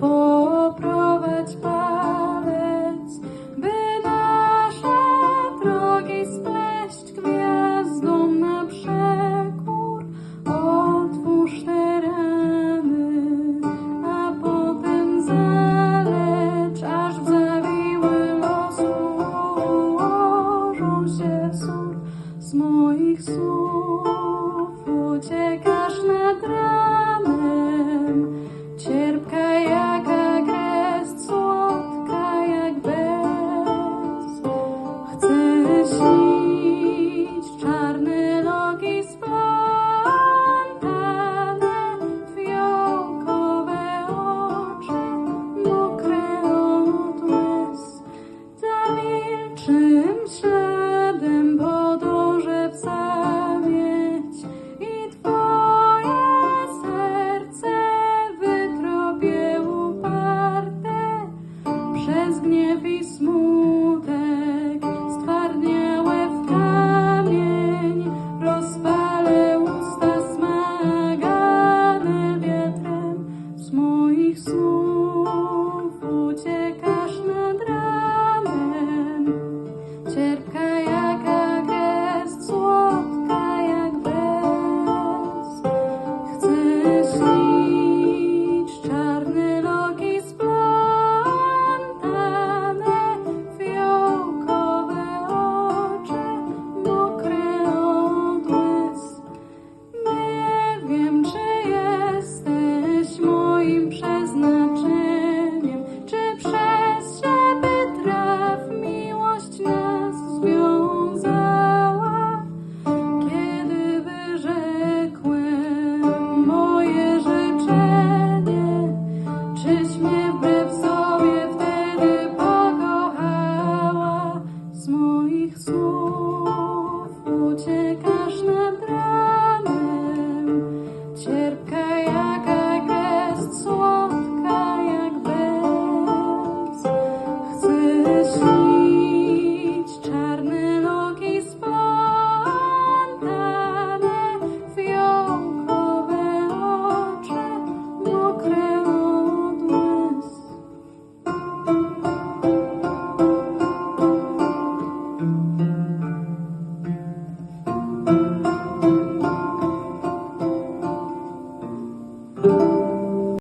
Poprowadź palec, by nasze drogi spleść gwiazdą na przekór. Otwórz te ramy, a potem zalecz, aż w zawiły losu ułożą się wzór z moich słów. Uciekasz niebie smooth. czekasz na brak.